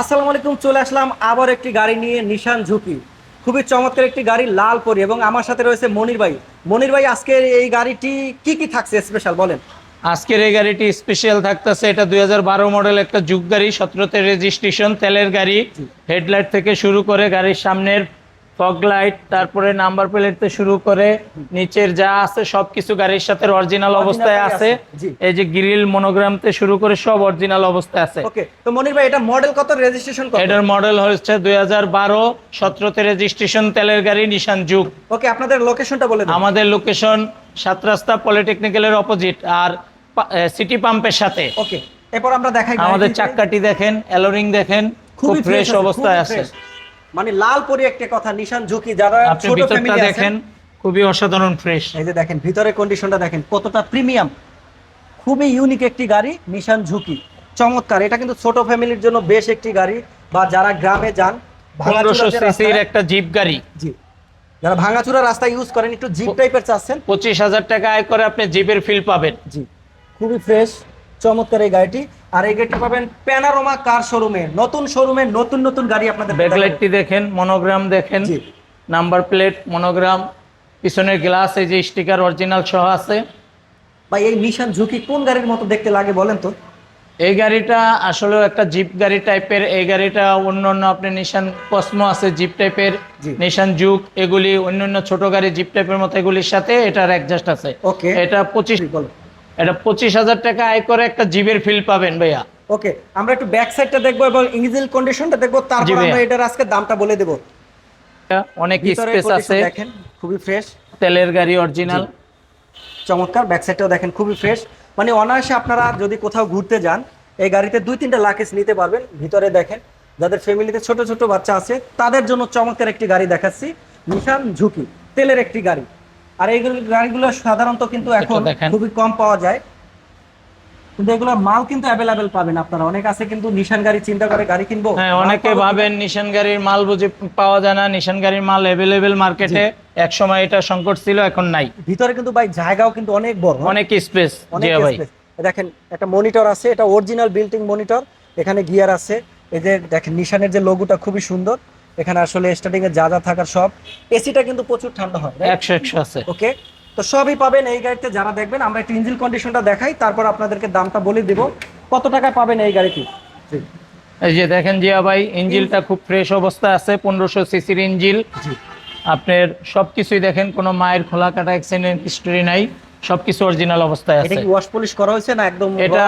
আসসালামু আলাইকুম চলে আসলাম আবার একটি গাড়ি নিয়ে নিশান ঝুঁকি। খুবই চমৎকার একটি গাড়ি লাল পরি এবং আমার সাথে রয়েছে মনির ভাই। মনির ভাই আজকের এই গাড়িটি কি কি থাকছে স্পেশাল বলেন? আজকের এই গাড়িটি স্পেশাল থাকতেছে এটা দুই বারো মডেল একটা যুগ গাড়ি সতেরোতে রেজিস্ট্রেশন তেলের গাড়ি হেডলাইট থেকে শুরু করে গাড়ির সামনের ফগ লাইট তারপরে নাম্বার প্লেট থেকে শুরু করে নিচের যা আছে সবকিছু গাড়ির সাথে অরিজিনাল অবস্থায় আছে। এই যে গ্রিল মনোগ্রাম থেকে শুরু করে সব অরিজিনাল অবস্থায় আছে। ওকে তো মনির ভাই এটা মডেল কত রেজিস্ট্রেশন কত? এটার মডেল হচ্ছে দুই হাজার বারো সতেরোতে রেজিস্ট্রেশন তেলের গাড়ি নিশান যুগ ওকে আপনাদের লোকেশনটা বলে দিন। আমাদের লোকেশন সাত রাস্তা পলিটেকনিক্যালের অপোজিট আর সিটি পাম্পের সাথে। ওকে এরপর আমরা দেখাই আমাদের। চাক্কাটি দেখেন এলোরিং দেখেন খুব ফ্রেশ অবস্থায় আছে। মানে লাল পরি একটা কথা নিশান ঝুঁকি যারা ছোট ফ্যামিলি দেখেন খুবই অসাধারণ ফ্রেশ এই যে দেখেন ভিতরে কন্ডিশনটা দেখেন কতটা প্রিমিয়াম খুবই ইউনিক একটি গাড়ি নিশান ঝুঁকি। চমৎকার এটা কিন্তু ছোট ফ্যামিলির জন্য বেশ একটি গাড়ি বা যারা গ্রামে যান পনেরোশো সিসির একটা জিপ গাড়ি। জি। যারা ভাঙাচুরা রাস্তা ইউজ করেন একটু জিপ টাইপের চাচ্ছেন। পঁচিশ হাজার টাকা আয় করে আপনি জিপের ফিল পাবেন। জি। খুবই ফ্রেশ চমৎকার এই গাড়িটি। আর এই গাড়িটি পাবেন প্যানারোমা কার শোরুমে নতুন শোরুমে নতুন নতুন গাড়ি আপনাদের ব্যাকলাইটটি দেখেন মনোগ্রাম দেখেন জি। নাম্বার প্লেট মনোগ্রাম পিছনের গ্লাস এই যে স্টিকার অরিজিনাল সহ আছে। ভাই এই নিশান ঝুঁকি কোন গাড়ির মতো দেখতে লাগে বলেন তো? এই গাড়িটা আসলে একটা জিপ গাড়ি টাইপের এই গাড়িটা অন্য অন্য আপনি নিশান কসমো আছে জিপ টাইপের। নিশান যুগ এগুলি অন্য অন্য ছোট গাড়ি জিপ টাইপের মতো এগুলির সাথে এটার অ্যাডজাস্ট আছে। ওকে এটা পঁচিশ বলো। এটা পঁচিশ হাজার টাকা আয় করে একটা জিপের ফিল পাবেন ভাইয়া। ওকে আমরা একটু ব্যাক সাইডটা দেখব এবং ইঞ্জিন কন্ডিশনটা দেখব তারপর আমরা এটার আজকে দামটা বলে দেবো। অনেক স্পেস আছে। দেখেন খুবই ফ্রেশ তেলের গাড়ি অরিজিনাল চমৎকার ব্যাক সাইডটাও দেখেন খুবই ফ্রেশ মানে অনায়াসে আপনারা যদি কোথাও ঘুরতে যান এই গাড়িতে দুই তিনটা লাকেজ নিতে পারবেন। ভিতরে দেখেন যাদের ফ্যামিলিতে ছোট ছোট বাচ্চা আছে তাদের জন্য চমৎকার একটি গাড়ি দেখাচ্ছি নিশান ঝুঁকি তেলের একটি গাড়ি। আর এই গাড়িগুলো সাধারণত কিন্তু এখন খুবই কম পাওয়া যায়। কিন্তু এগুলোর মাল কিন্তু অ্যাভেলেবেল পাবেন আপনারা। অনেক আছে কিন্তু নিশান গাড়ি চিন্তা করে গাড়ি কিনবো। হ্যাঁ অনেকে ভাবেন নিশান গাড়ির মাল বুঝে পাওয়া যায় না। নিশান গাড়ির মাল অ্যাভেলেবেল মার্কেটে এক সময় এটা সংকট ছিল এখন নাই। ভিতরে কিন্তু ভাই জায়গাও কিন্তু অনেক বড়? অনেক স্পেস অনেক ভাই। দেখেন একটা মনিটর আছে এটা অরিজিনাল বিল্ডিং মনিটর এখানে গিয়ার আছে। এই যে দেখেন নিশানের যে লোগোটা খুবই সুন্দর। এখানে আসলে স্টার্টিং এ যা যা থাকার সব এসিটা কিন্তু প্রচুর ঠান্ডা হয় একশো একশো আছে। ওকে তো সবই পাবেন এই গাড়িতে যারা দেখবেন আমরা একটু ইঞ্জিন কন্ডিশনটা দেখাই তারপর আপনাদেরকে দামটা বলে দিব। কত টাকায় পাবেন এই গাড়িটি? এই যে দেখেন জিয়া ভাই ইঞ্জিলটা খুব ফ্রেশ অবস্থায় আছে পনেরোশো সিসির ইঞ্জিল জি। আপনার সবকিছুই দেখেন কোনো মায়ের খোলা কাটা অ্যাক্সিডেন্ট হিস্টরি নাই। সবকিছু অরিজিনাল অবস্থায় আছে এটা কি ওয়াশ পলিশ করা হয়েছে না একদম এটা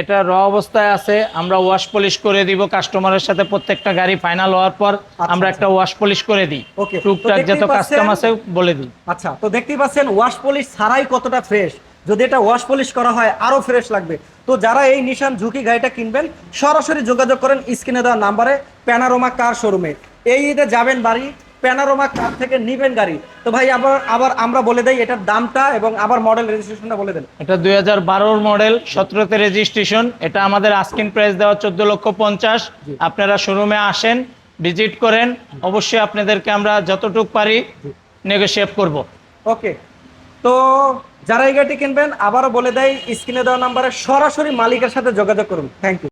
এটা র অবস্থায় আছে আমরা ওয়াশ পলিশ করে দিব কাস্টমারের সাথে প্রত্যেকটা গাড়ি ফাইনাল হওয়ার পর আমরা আচ্ছা। একটা ওয়াশ পলিশ করে দিই। টুকটাক যত কাস্টম পাচ্ছেন- আছে বলে দিই। আচ্ছা তো দেখতেই পাচ্ছেন ওয়াশ পলিশ ছাড়াই কতটা ফ্রেশ যদি এটা ওয়াশ পলিশ করা হয় আরও ফ্রেশ লাগবে। তো যারা এই নিশান ঝুঁকি গাড়িটা কিনবেন সরাসরি যোগাযোগ করেন স্ক্রিনে দেওয়া নাম্বারে প্যানারোমা কার শোরুমে এই ঈদে যাবেন বাড়ি প্যানারোমা কার থেকে নিবেন গাড়ি। তো ভাই আবার আবার আমরা বলে দেই এটার দামটা এবং আবার মডেল রেজিস্ট্রেশনটা বলে দেন। এটা দুই হাজার বারোর মডেল সতেরোতে রেজিস্ট্রেশন এটা আমাদের আস্কিন প্রাইস দেওয়া চোদ্দ লক্ষ পঞ্চাশ। আপনারা শোরুমে আসেন ভিজিট করেন। অবশ্যই আপনাদেরকে আমরা যতটুকু পারি নেগোশিয়েট করব। ওকে তো যারা এই গাড়িটি কিনবেন আবারও বলে দেয় স্ক্রিনে দেওয়া নাম্বারে সরাসরি মালিকের সাথে যোগাযোগ করুন। Thank you